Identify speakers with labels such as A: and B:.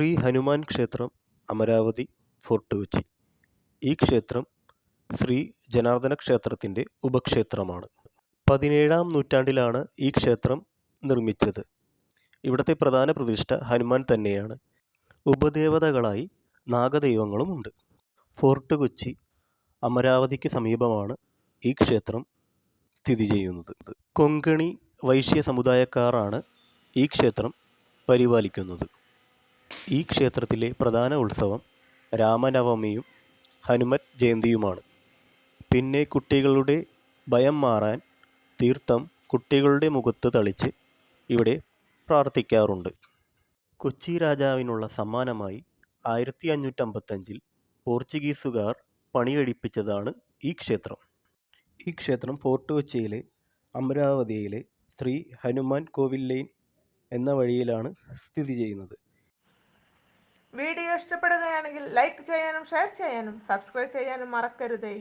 A: ശ്രീ ഹനുമാൻ ക്ഷേത്രം അമരാവതി ഫോർട്ട് കൊച്ചി. ഈ ക്ഷേത്രം ശ്രീ ജനാർദ്ദന ക്ഷേത്രത്തിന്റെ ഉപക്ഷേത്രമാണ്. പതിനേഴാം നൂറ്റാണ്ടിലാണ് ഈ ക്ഷേത്രം നിർമ്മിച്ചത്. ഇവിടുത്തെ പ്രധാന പ്രതിഷ്ഠ ഹനുമാൻ തന്നെയാണ്. ഉപദേവതകളായി നാഗദൈവങ്ങളുമുണ്ട് ഫോർട്ട് കൊച്ചി അമരാവതിക്ക് സമീപമാണ് ഈ ക്ഷേത്രം സ്ഥിതി ചെയ്യുന്നത്. കൊങ്കണി വൈശ്യ സമുദായക്കാരാണ് ഈ ക്ഷേത്രം പരിപാലിക്കുന്നത്. ഈ ക്ഷേത്രത്തിലെ പ്രധാന ഉത്സവം രാമനവമിയും ഹനുമത് ജയന്തിയുമാണ്. പിന്നെ കുട്ടികളുടെ ഭയം മാറാൻ തീർത്ഥം കുട്ടികളുടെ മുഖത്ത് തളിച്ച് ഇവിടെ പ്രാർത്ഥിക്കാറുണ്ട്. കൊച്ചി രാജാവിനുള്ള സമ്മാനമായി ആയിരത്തി അഞ്ഞൂറ്റമ്പത്തഞ്ചിൽ പോർച്ചുഗീസുകാർ പണികഴിപ്പിച്ചതാണ് ഈ ക്ഷേത്രം. ഈ ക്ഷേത്രം ഫോർട്ട് കൊച്ചിയിലെ അമരാവതിയിലെ ശ്രീ ഹനുമാൻ കോവിൽ ലൈൻ എന്ന വഴിയിലാണ് സ്ഥിതി ചെയ്യുന്നത്.
B: വീഡിയോ ഇഷ്ടപ്പെടുകയാണെങ്കിൽ ലൈക്ക് ചെയ്യാനും ഷെയർ ചെയ്യാനും സബ്സ്ക്രൈബ് ചെയ്യാനും മറക്കരുതേ.